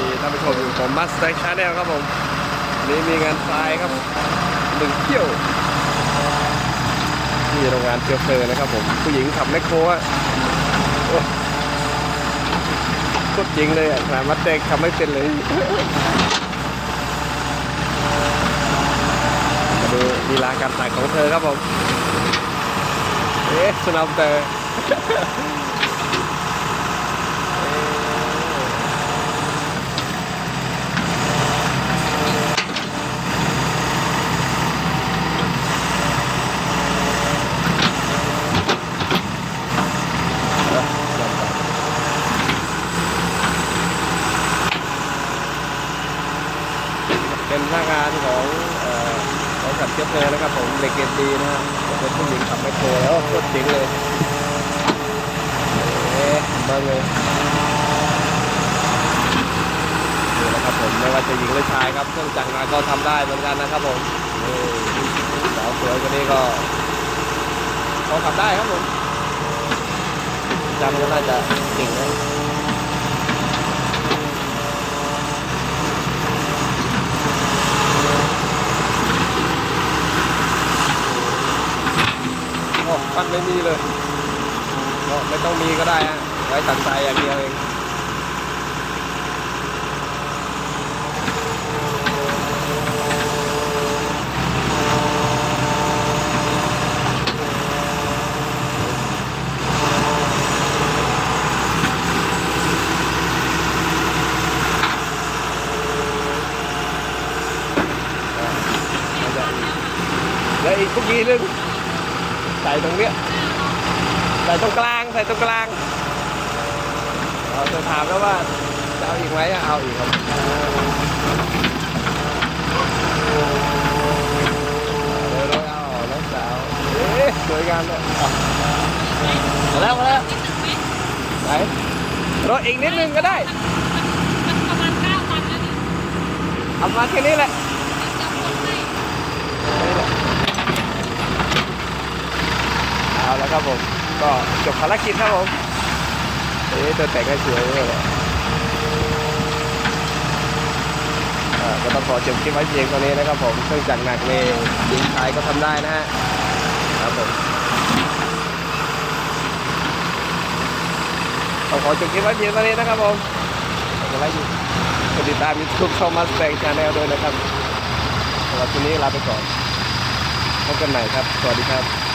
ดีท่านผู้ชมอยู่ผมมัสเตงชาแนลครับผมนนี้มีงานทรายครับหนึ่งเที่ยวที่โรงงานเชื้อเพลิงนะครับผมผู้หญิงขับแมคโครอะโอ้โคตรจริงเลยอะขนามัดเด็กทำไม่เป็นเลยมาดูลีลาการตักของเธอครับผมเอ๊ะสนับเตอร์ เป็นพนักงานของเอ่อบริษัทเชื้อเพลิงนะครับผมเด็กเกรดดีนะฮะเป็นผู้หญิงขับไมโครแล้วโคตรเจ๋งเลยเอ๊ะเบิ้งเลยนี่นะครับผมไม่ว่าจะหญิงหรือชายครับเครื่องจักรมาก็ทำได้เหมือนกันนะครับผมสาวสวยคนนี้ก็เขาขับได้ครับผมจำก็น่าจะเก่งนะโอ้ปั้น ไม่มีเลยก็ไม่ต้องมีก็ได้ฮะไว้ตัดสายอย่างเดียวเองแล้วอีกพวกนี้นึง ส่ตรงเนี้ยใส่ตรงกลางใส่ตรงกลางเราจะถามแล้วว่าจะเอาอีกไหมเอาอีกครับเร็วๆเอาน้องสาวเอ๊ะสวยงามเลยมาแล้วมาแล้วไหนรถอีกนิดนึงก็ได้ประมาณเก้าตันแล้วนี่เอามาแค่นี้แหละหมดให้ นี่แหละ ครับผม ก็จบภารกิจครับผมเอ๊ะจะแต่งให้สวยเลยอ่าก็ต้องขอจบคลิปไว้เพียงเท่านี้นะครับผมเครื่องจักรหนักนี่หญิงชายก็ทำได้นะฮะครับผมต้องขอจบคลิปไว้เพียงเท่านี้นะครับผมกดไลค์กดติดตามยูทูบเข้ามาแสดงชาแนลด้วยนะครับสำหรับวันนี้ลาไปก่อนพบกันใหม่ครับ สวัสดีครับ